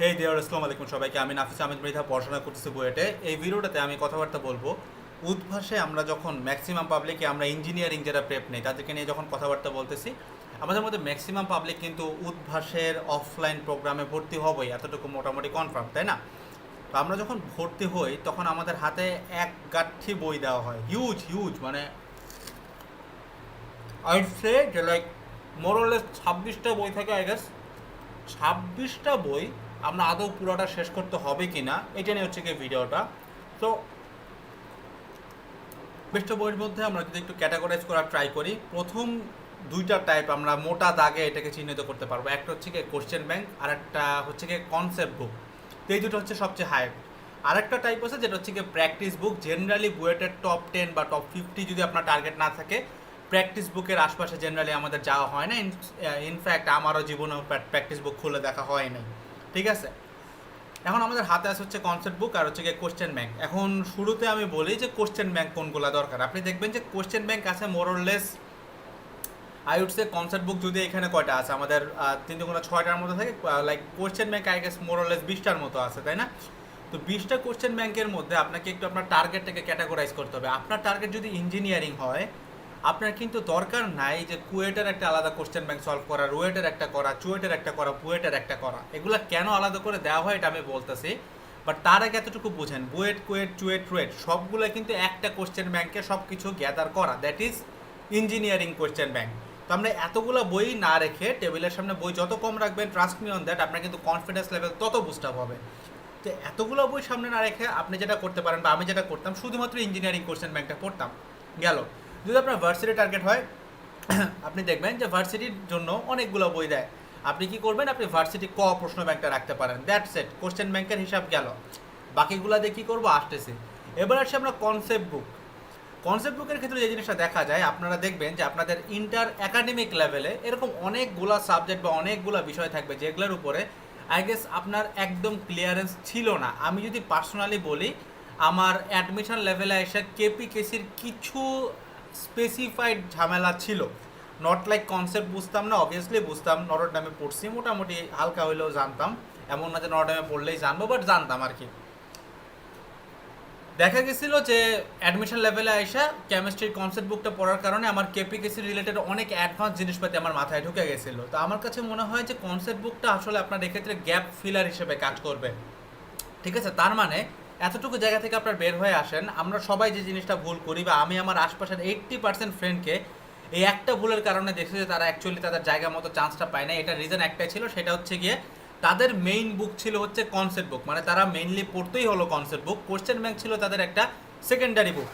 হে দেওয়ার আসসালামু আলাইকুম সবাইকে। আমি নাফিস আহমেদ মৃধা, পড়াশোনা করতেছি বুয়েটে। এই ভিডিওটাতে আমি কথাবার্তা বলব। উদ্ভাসে আমরা যখন ম্যাক্সিমাম পাবলিকে আমরা ইঞ্জিনিয়ারিং যারা প্রেপ নেই, তাদেরকে নিয়ে যখন কথাবার্তা বলতেছি, আমাদের মধ্যে ম্যাক্সিমাম পাবলিক কিন্তু উদ্ভাসের অফলাইন প্রোগ্রামে ভর্তি হবই, এতটুকু মোটামুটি কনফার্ম তাই না? তো আমরা যখন ভর্তি হই, তখন আমাদের হাতে এক গাঠি বই দেওয়া হয়। হিউজ হিউজ মানে যে লাইক মোরলেস ছাব্বিশটা বই থাকে আই গেস ছাব্বিশটা বই আমরা আদৌ পুরোটা শেষ করতে হবে কি না এটা নিয়ে হচ্ছে কি ভিডিওটা। তো ছাব্বিশটা বইয়ের মধ্যে আমরা যদি একটু ক্যাটাগরাইজ করার ট্রাই করি, প্রথম দুইটা টাইপ আমরা মোটা দাগে এটাকে চিহ্নিত করতে পারব। একটা হচ্ছে কি কোশ্চেন ব্যাংক আর একটা হচ্ছে কি কনসেপ্ট বুক তো এই দুটো হচ্ছে সবচেয়ে হাই আরেকটা টাইপ আছে, যেটা হচ্ছে কি প্র্যাকটিস বুক জেনারেলি বুয়েটের টপ টেন বা টপ ফিফটি যদি আপনার টার্গেট না থাকে প্র্যাকটিস বুকের আশপাশে জেনারেলি আমাদের যাওয়া হয় না। ইনফ্যাক্ট আমারও জীবনেও প্র্যাকটিস বুক খুলে দেখা হয় নাই। ঠিক আছে? এখন আমাদের হাতে আছে হচ্ছে কনসেপ্ট বুক আর হচ্ছে গিয়ে কোশ্চেন ব্যাংক এখন শুরুতে আমি বলি যে কোশ্চেন ব্যাংক কোনগুলো দরকার। আপনি দেখবেন যে কোশ্চেন ব্যাংক আছে more or less I would say concept book যদি এখানে কয়টা আছে? আমাদের তিন দুগুণা ছয়টার মতো থাকে like question bank I guess more or less বিশটার মতো আছে, তাই না? তো বিশটা কোশ্চেন ব্যাংকের মধ্যে আপনাকে একটু আপনার টার্গেটটাকে ক্যাটাগরাইজ করতে হবে। আপনার টার্গেট যদি ইঞ্জিনিয়ারিং হয় আপনার কিন্তু দরকার নাই যে কুয়েটের একটা আলাদা কোশ্চেন ব্যাংক সলভ করা, রুয়েটের একটা করা, চুয়েটের একটা করা, বুয়েটের একটা করা। এগুলো কেন আলাদা করে দেওয়া হয় এটা আমি বলতেছি। বাট তার আগে এতটুকু বুঝেন, বুয়েট, কুয়েট, চুয়েট, রুয়েট সবগুলো কিন্তু একটা কোশ্চেন ব্যাংকে সব কিছু গ্যাদার করা। That is engineering question bank তো আমরা এতগুলো বই না রেখে টেবিলের সামনে বই যত কম রাখবেন ট্রাস্ট মি অন দ্যাট আপনার কিন্তু কনফিডেন্স লেভেল তত বুস্ট আপ হবে। তো এতগুলো বই সামনে না রেখে আপনি যেটা করতে পারেন বা আমি যেটা করতাম, শুধুমাত্র ইঞ্জিনিয়ারিং কোশ্চেন ব্যাংকটা পড়তাম। গেল। যদি আপনার ভার্সিটি টার্গেট হয়, আপনি দেখবেন যে ভার্সিটির জন্য অনেকগুলো বই দেয়। আপনি কি করবেন? আপনি ভার্সিটি ক প্রশ্ন ব্যাংকটা রাখতে পারেন। দ্যাট সেট কোশ্চেন ব্যাংকের হিসাব গেল। বাকিগুলো দিয়ে কী করব? আসতেছি। এবার আসছে আমরা কনসেপ্ট বুক কনসেপ্ট বুকের ক্ষেত্রে যে জিনিসটা দেখা যায়, আপনারা দেখবেন যে আপনাদের ইন্টার একাডেমিক লেভেলে এরকম অনেকগুলা সাবজেক্ট বা অনেকগুলো বিষয় থাকবে যেগুলোর উপরে আই গেস আপনার একদম ক্লিয়ারেন্স ছিল না। আমি যদি পার্সোনালি বলি, আমার অ্যাডমিশন লেভেলে এসে কেপি কেসির কিছু স্পেসিফাইড ঝামেলা ছিল। নট লাইক কনসেপ্ট বুঝতাম না অবভিয়াসলি বুঝতাম নরডামে পড়ছি, মোটামুটি হালকা হইলেও জানতাম। এমন না যে নরডামে পড়লেই জানব বাট জানতাম আর কি। দেখা গেছিল যে অ্যাডমিশন লেভেলে আইসা কেমিস্ট্রির কনসেপ্ট বুকটা পড়ার কারণে আমার কেপিকেসি রিলেটেড অনেক অ্যাডভান্স জিনিসপাতি আমার মাথায় ঢুকে গেছিল। তো আমার কাছে মনে হয় যে কনসেপ্ট বুকটা আসলে আপনার এক্ষেত্রে গ্যাপ ফিলার হিসেবে কাজ করবে। ঠিক আছে, তার মানে এতটুকু জায়গা থেকে আপনার বের হয়ে আসেন, আমরা সবাই যে জিনিসটা ভুল করি বা আমি আমার আশপাশের এইট্টি পার্সেন্ট ফ্রেন্ডকে এই একটা ভুলের কারণে দেখছি যে তারা অ্যাকচুয়ালি তাদের জায়গা মতো চান্সটা পায় না এটা রিজন একটাই ছিল, সেটা হচ্ছে গিয়ে তাদের মেইন বুক ছিল হচ্ছে কনসেপ্ট বুক মানে তারা মেইনলি পড়তেই হলো কনসেপ্ট বুক কোশ্চেন ব্যাংক ছিল তাদের একটা সেকেন্ডারি বুক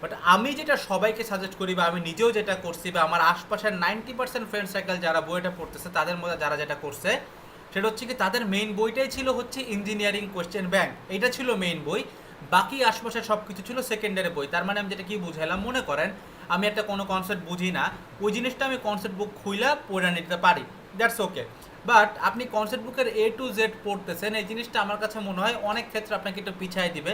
বাট আমি যেটা সবাইকে সাজেস্ট করি বা আমি নিজেও যেটা করছি বা আমার আশপাশের নাইনটি পার্সেন্ট ফ্রেন্ড সার্কেল যারা বইটা পড়তেছে, তাদের মধ্যে যারা যেটা করছে সেটা হচ্ছে কি তাদের মেইন বইটাই ছিল হচ্ছে ইঞ্জিনিয়ারিং কোশ্চেন ব্যাংক এটা ছিল মেইন বই। বাকি আশপাশে সব কিছু ছিল সেকেন্ডারি বই। তার মানে আমি যেটা কি বুঝাইলাম, মনে করেন, আমি একটা কোনো কনসেপ্ট বুঝি না, ওই জিনিসটা আমি কনসেপ্ট বুক খুইলা পড়ে নিতে পারি। দ্যাটস ওকে বাট আপনি কনসেপ্ট বুকের এ টু জেড পড়তেছেন, এই জিনিসটা আমার কাছে মনে হয় অনেক ক্ষেত্রে আপনাকে একটু পিছাই দিবে।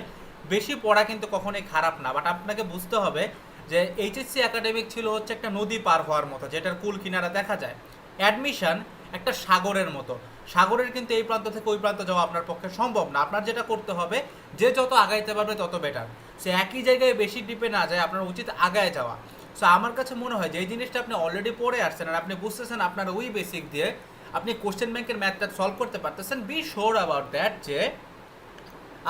বেশি পড়া কিন্তু কখনোই খারাপ না। বাট আপনাকে বুঝতে হবে যে এইচএসসি একাডেমিক ছিল হচ্ছে একটা নদী পার হওয়ার মতো, যেটার কুল কিনারা দেখা যায়। অ্যাডমিশন একটা সাগরের মতো। সাগরের কিন্তু এই প্রান্ত থেকে ওই প্রান্ত যাওয়া আপনার পক্ষে সম্ভব না। আপনার যেটা করতে হবে, যে যত আগাইতে পারবে তত বেটার সে একই জায়গায় বেশি ডিপে না যায় আপনার উচিত আগায় যাওয়া। সো আমার কাছে মনে হয় যে এই জিনিসটা আপনি অলরেডি পড়ে আসছেন আর আপনি বুঝতেছেন আপনার ওই বেসিক দিয়ে আপনি কোশ্চেন ব্যাংকের ম্যাথটা সলভ করতে পারতেছেন। বি শোর অ্যাবাউট দ্যাট যে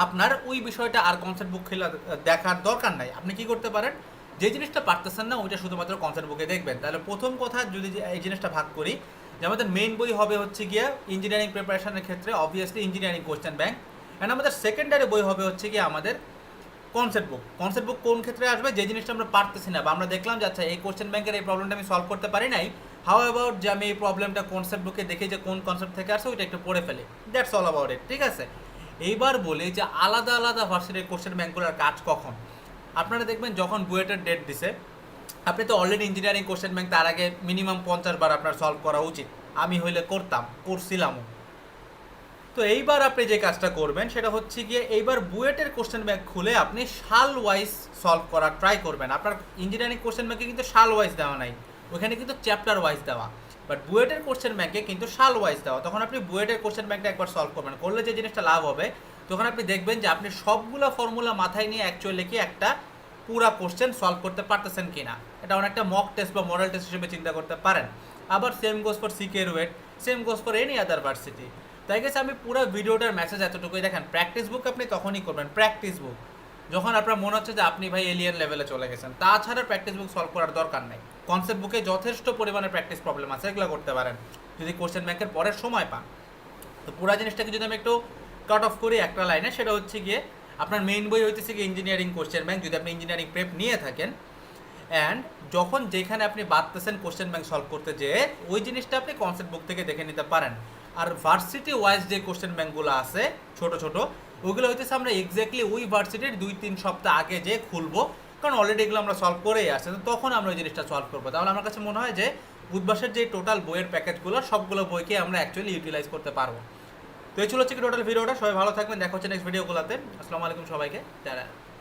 আপনার ওই বিষয়টা আর কনসেপ্ট বুক খেলা দেখার দরকার নাই। আপনি কি করতে পারেন? যে জিনিসটা পারতেছেন না, ওইটা শুধুমাত্র কনসেপ্ট বুকে দেখবেন। তাহলে প্রথম কথা যদি এই জিনিসটা ভাগ করি, যে আমাদের মেইন বই হবে হচ্ছে গিয়ে ইঞ্জিনিয়ারিং প্রিপারেশনের ক্ষেত্রে obviously engineering question bank and আমাদের সেকেন্ডারি বই হবে হচ্ছে গিয়ে আমাদের কনসেপ্ট বুক কনসেপ্ট বুক কোন ক্ষেত্রে আসবে? যে জিনিসটা আমরা পারতেছি না, বা আমরা দেখলাম যে আচ্ছা এই কোশ্চেন ব্যাংকের এই প্রবলেমটা আমি সলভ করতে পারি নাই। হাউ অ্যাবাউট যে আমি এই প্রবলেমটা কনসেপ্ট বুকে দেখি যে কোন কনসেপ্ট থেকে আসে, ওইটা একটু পড়ে ফেলি। দ্যাটস অল অ্যাবাউট ইট ঠিক আছে? এইবার বলি যে আলাদা আলাদা ভার্সিটির কোশ্চেন ব্যাংকগুলোর কাজ কখন? আপনারা দেখবেন যখন বুয়েটের ডেট দিছে, আপনি তো অলরেডি ইঞ্জিনিয়ারিং কোশ্চেন ব্যাংক তার আগে মিনিমাম পঞ্চাশ বার আপনার সলভ করা উচিত। আমি হইলে করতাম, করছিলামও। তো এইবার আপনি যে কাজটা করবেন, সেটা হচ্ছে গিয়ে এইবার বুয়েটের কোশ্চেন ব্যাংক খুলে আপনি সাল ওয়াইজ সলভ করার ট্রাই করবেন। আপনার ইঞ্জিনিয়ারিং কোশ্চেন ব্যাংকে কিন্তু সাল ওয়াইজ দেওয়া নাই। ওখানে কিন্তু চ্যাপ্টার ওয়াইজ দেওয়া। বাট বুয়েটের কোশ্চেন ব্যাংকে কিন্তু সাল ওয়াইজ দেওয়া। তখন আপনি বুয়েটের কোশ্চেন ব্যাংকটা একবার সলভ করবেন। করলে যে জিনিসটা লাভ হবে তখন আপনি দেখবেন যে আপনি সবগুলো ফর্মুলা মাথায় নিয়ে অ্যাকচুয়ালি কি একটা পুরা কোশ্চেন সলভ করতে পারতেছেন কিনা। এটা অনেকটা মক টেস্ট বা মডেল টেস্ট হিসেবে চিন্তা করতে পারেন। আবার same goes for CKRUET same goes for any other varsity তাই গেছে আমি পুরো ভিডিওটার মেসেজ এতটুকুই। দেখেন প্র্যাকটিস বুক আপনি তখনই করবেন প্র্যাকটিস বুক যখন আপনার মনে হচ্ছে যে আপনি ভাই এলিয়ান লেভেলে চলে গেছেন, তাছাড়া প্র্যাকটিস বুক সলভ করার দরকার নেই। কনসেপ্ট বুকে যথেষ্ট পরিমাণে প্র্যাকটিস প্রবলেম আছে, এগুলো করতে পারেন। যদি কোশ্চেন ব্যাংকের পরের সময় পান। তো পুরো জিনিসটাকে যদি আমি একটু কাট অফ করি একটা লাইনে, সেটা হচ্ছে গিয়ে আপনার মেইন বই হইতেছে কি ইঞ্জিনিয়ারিং কোশ্চেন ব্যাংক যদি আপনি ইঞ্জিনিয়ারিং প্রেপ নিয়ে থাকেন অ্যান্ড যখন যেখানে আপনি বাদতেছেন কোশ্চেন ব্যাংক সলভ করতে যেয়ে, ওই জিনিসটা আপনি কনসেপ্ট বুক থেকে দেখে নিতে পারেন। আর ভার্সিটি ওয়াইজ যে কোশ্চেন ব্যাংকগুলো আছে, ছোট ছোট, ওগুলো হইতেছে আমরা এক্স্যাক্টলি ওই ভার্সিটির দুই তিন সপ্তাহ আগে যে খুলবো, কারণ অলরেডি এগুলো আমরা সলভ করেই আসছে, তো তখন আমরা ওই জিনিসটা সলভ করব। তাহলে আমার কাছে মনে হয় যে, বুধবাসের যে টোটাল বইয়ের প্যাকেজগুলো সবগুলো বইকে আমরা অ্যাকচুয়ালি ইউটিলাইজ করতে পারব। তো এই ছিল হচ্ছে টোটাল ভিডিওটা। সবাই ভালো থাকবেন। দেখা হচ্ছে নেক্সট ভিডিওগুলোতে আসসালামু আলাইকুম সবাইকে। যারা